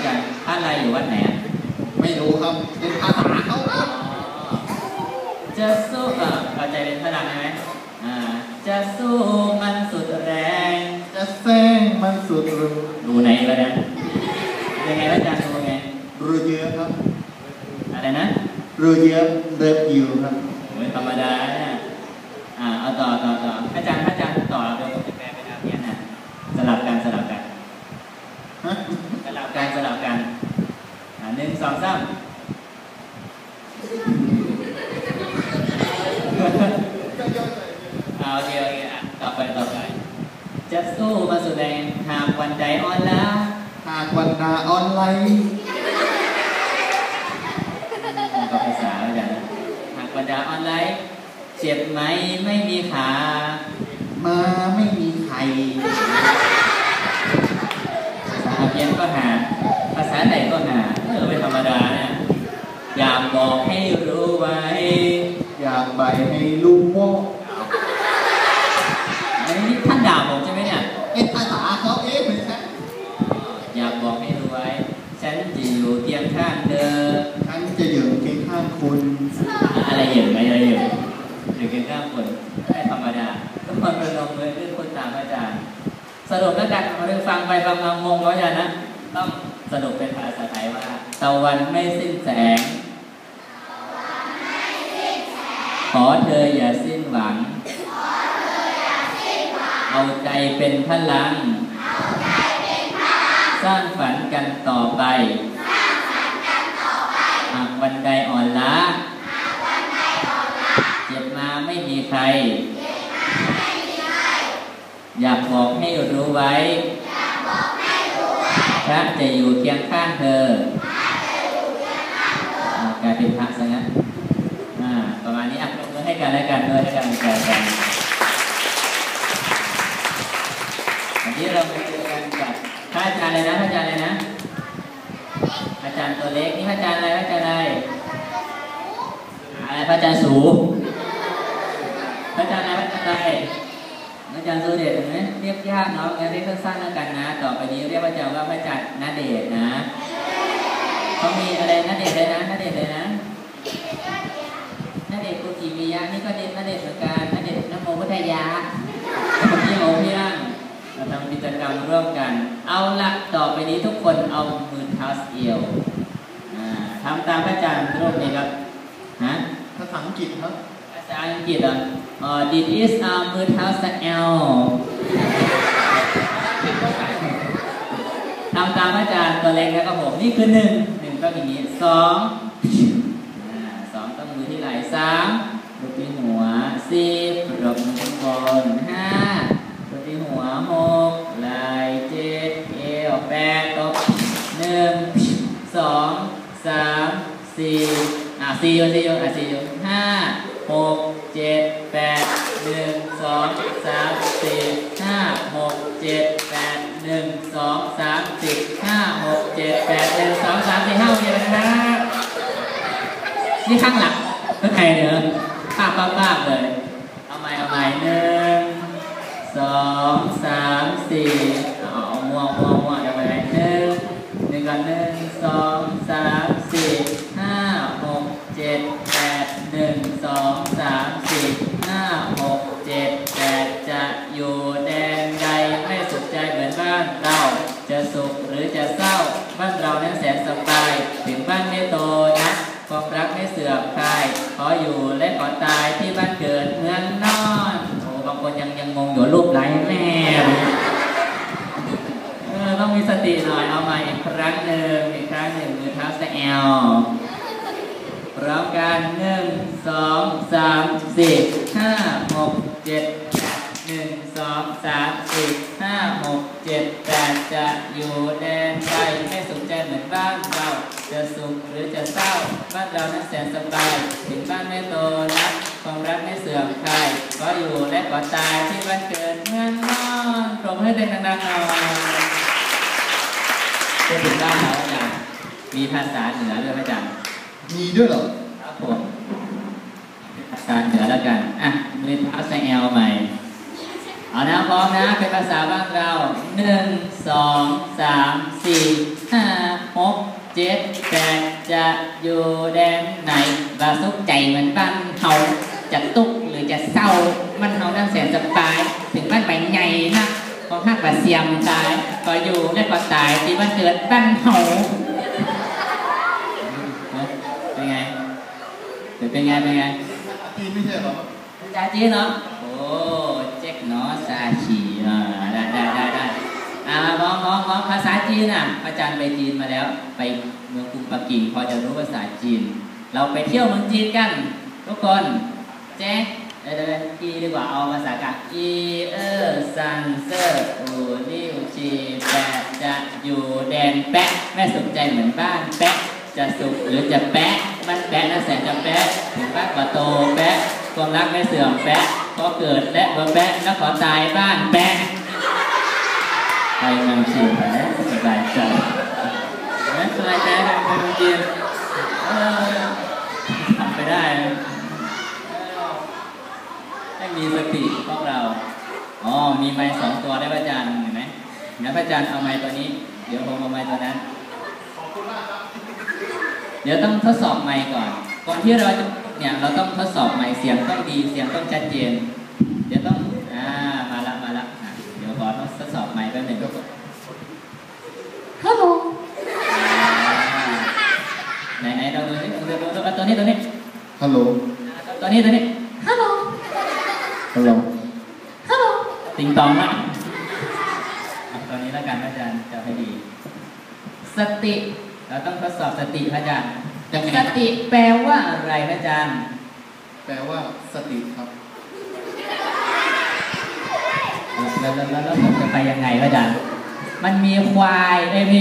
อาจารย์พระอะไรอยู่วัดไหนอะไม่รู้ครับเป็นภาษาเขาจะสู้เออเข้าใจเป็นพลังใช่ไหมอ่าจะสู้มันสุดแรง จะแซงมันสุดรูดูไหนแล้วเนี่ยยังไงอาจารย์ดูไงเรือเยอะครับ อะไรนะเรือเยอะเรืออยู่ครับโอ้ยธรรมดาเนี่ยอ่า เอาต่อต่อต่ออาจารย์อาจารย์ต่อเดี๋ยวผมจะแปลเป็นอาเพียนนะสลับกันสลับกัน ฮะ สลับกันสลับกันอ่าหนึ่ง สองสามอ่าโอเคโอเคอะต่อไปต่อไปจะสู้มาสุดแรงหากวันใจอ่อนล้าหากวันดาออนไลน์ก็ภาษาอาจารย์นะหากวันดาออนไลน์เจ็บไหมไม่มีขา มาไม่มีใครภาษาอาเพียนก็หา ภาษาไหนก็หาเออ ไม่ธรรมดาเนี่ยอยากบอกให้รู้ไว้ อยากไปให้รู้ว่าอันนี้ท่านด่าผมใช่ไหมเนี่ยเป็นภาษาเขาเองไม่ใช่อยากบอกให้รู้ไว้ ฉันจะอยู่เคียงข้างเธอฉันจะอยู่เคียงข้างคุณ อะไรอย่างไรอะไรอย่างอยู่เคียงข้างคนไม่ธรรมดาทุกคนประนมมือขึ้นคนตามอาจารย์สรุปแล้วกันมาฟังไปฟังมางงก็อาจารย์นะต้องสรุปเป็นภาษาไทยว่า ตะวันไม่สิ้นแสง ขอเธออย่าสิ้นหวัง เอาใจเป็นพลัง สร้างฝันกันต่อไป หากวันใดอ่อนล้า เจ็บมาไม่มีใคร อยากบอกให้รู้ไว้พระจะอยู่เคียงข้างเธออ่ากายเป็นพระซะงั้นอ่าประมาณนี้อะปรบมือให้กันและกันด้วยให้กันใจกันวันนี้เรามาเจอกันกับพระอาจารย์เลยนะพระอาจารย์เลยนะ อาจารย์ตัวเล็กนี่พระอาจารย์อะไรพระอาจารย์อะไรอะไรพระอาจารย์สูพระอาจารย์อะไรพระอาจารย์อะไรอาจารย์สุเดชเห็นไหมเรียกยากเนาะงั้นเรียกสั้นๆแล้วกันนะ ต่อไปนี้เรียกพระอาจารย์ว่าพระอาจารย์นาเดชนะ เขามีอะไรนาเดชน์เลยนะนาเดชน์เลยนะนาเดชน์กุจิวิยะนี่ก็เดชน์นาเดชน์เหมือนกันนาเดชน์นโมพุทธายะแล้วผมพี่โอเพียงเราทำกิจกรรมร่วมกัน เอาละต่อไปนี้ทุกคนเอามือเท้าเอียวอ่าทำตามพระอาจารย์รูปนี้ครับฮะภาษาอังกฤษครับภาษาอังกฤษเหรอะเอ่อ this is a มือเท้าสแอลทำตามอาจารย์ตัวเล็กนะครับผมนี่คือหนึ่งหนึ่ง ต้องอย่างนี้สองสองต้องมือที่ไหล่สามปรบที่หัวสี่ปรบมือข้างบนห้าปรบที่หัวหกไหล่เจ็ดเอวแปดตบหนึ่งสองสามสี่อะสี่ยู่สี่ยู่อะสี่ยู่ห้าหกเจ็ดแปดหนึ่งสองสามสี่ห้าหกเจ็ดแปดหนึ่งสองสามสี่ห้าหกเจ็ดแปดหนึ่งสองสามสี่ห้าหกเจ็ดแปดนะครับ นี่ข้างหลังเพื่อใครเนอะป้าบป้าบป้าเลย เอาใหม่เอาใหม่หนึ่งสองสามสี่เอามัวมัวมัวเดี๋ยวไปไหนหนึ่งหนึ่งก่อนหนึ่งสองสามสี่ห้าหกเจ็ดแปดหนึ่งสองสามสี่ห้าหกเจ็ดแปดจะอยู่แดนใดไม่สุขใจเหมือนบ้านเราจะสุขหรือจะเศร้าบ้านเรานั้นแสนสบาย ถึงบ้านไม่โต ความรักไม่เสื่อมคลาย ขออยู่และขอตายที่บ้านเกิดเมืองนอนโอ้บางคนยังยังงงอยู่รูปไหลแม่เออต้องมีสติหน่อย เอาม่อีกครั้งหนึ่งอีกครั้งหนึ่งมือเท้าสะแอลพร้อมกันหนึ่งสองสามสี่ห้าหกเจ็ดแปดหนึ่งสองสามสี่ห้าหกเจ็ดแปดจะอยู่แดนใดไม่สนใจเหมือนบ้านเรา จะสุขหรือจะเศร้า บ้านเรานั้นแสนสบาย ถึงบ้านไม่โตนักความรักไม่เสื่อมคลายก็อยู่และก็ตายที่บ้านเกิดเมืองนอนปรบมือให้เด็กดังๆหน่อยจะถึงบ้านเราอาจารย์มีภาษาเหนือด้วยไหมอาจารย์มีด้วยเหรอครับผมภาษาเหนือแล้วกันอะมือเท้าใส่แอลใหม่เอานะพร้อมนะเป็นภาษาบ้านเราหนึ่งสองสามสี่ห้าหก เจ็ดแปดจะอยู่แดนไหนบาสุกใจเหมือนบ้านเฮาจะตุกหรือจะเศร้า มันเฮาดังแสนสบาย ถึงบ้านไปใหญ่นะของหักบาเสียมตาย ก็อยู่และก็ตายที่บ้านเกิดบ้านเฮาเป็นไงเป็นไงเป็นไงจีไม่ใช่หรอจ้าจีเหรอโอ้เจ๊กเนาะซาชี อ่ามองมองมองภาษาจีนอะอาจารย์ไปจีนมาแล้ว ไปเมืองกรุงปักกิ่งพอจะรู้ภาษาจีน เราไปเที่ยวเมืองจีนกันทุกคนแจ๊กเดี๋ยวเดี๋ยวอีดีกว่าเอาภาษากลางอีเออซันเซอร์อูริวชีแปะจะอยู่แดนแปะแม่สนใจเหมือนบ้านแปะจะสุขหรือจะแปะมันแปะนะแสนจะแปะถึงบ้านปะโตแปะความรักไม่เสื่อมแปะขอเกิดและบ่แปะแล้วขอตายบ้านแปะ ไปเมืองจีนแล้สบายใจนะสบายใจไปเมืองจีนเออทำไปได้ให้มีสติพวกเรา อ๋อ มีไม้สองตัวได้พระอาจารย์เห็นไหมเดี๋ยวพระอาจารย์เอาไม้ตัวนี้ เดี๋ยวผมเอาไม้ตัวนั้น เดี๋ยวต้องทดสอบไมค์ก่อน ก่อนที่เราจะเนี่ยเราต้องทดสอบไมค์เสียงต้องดี เสียงต้องชัดเจน เดี๋ยวต้อง อ่า มาละมาละอะเดี๋ยวขอทดสอบ ไมค์แป๊บหนึงฮัลโหลไหนไหนเราดูนี่ดูดูดูเอาตัวนี้ตัวนี้ฮัลโหลอ่าตัวนี้ตัวนี้ฮัลโหลฮัลโหลฮัลโหลติงตองละเอาตัวนี้แล้วกันพระอาจารย์จะให้ดี สติเราต้องทดสอบสติพระอาจารย์ยังไงสติแปลว่าอะไรพระอาจารย์ แปลว่าสติครับ แล้วแล้วแล้วผมจะไปยังไงพระอาจารย์มันมีควายเอ้ยมี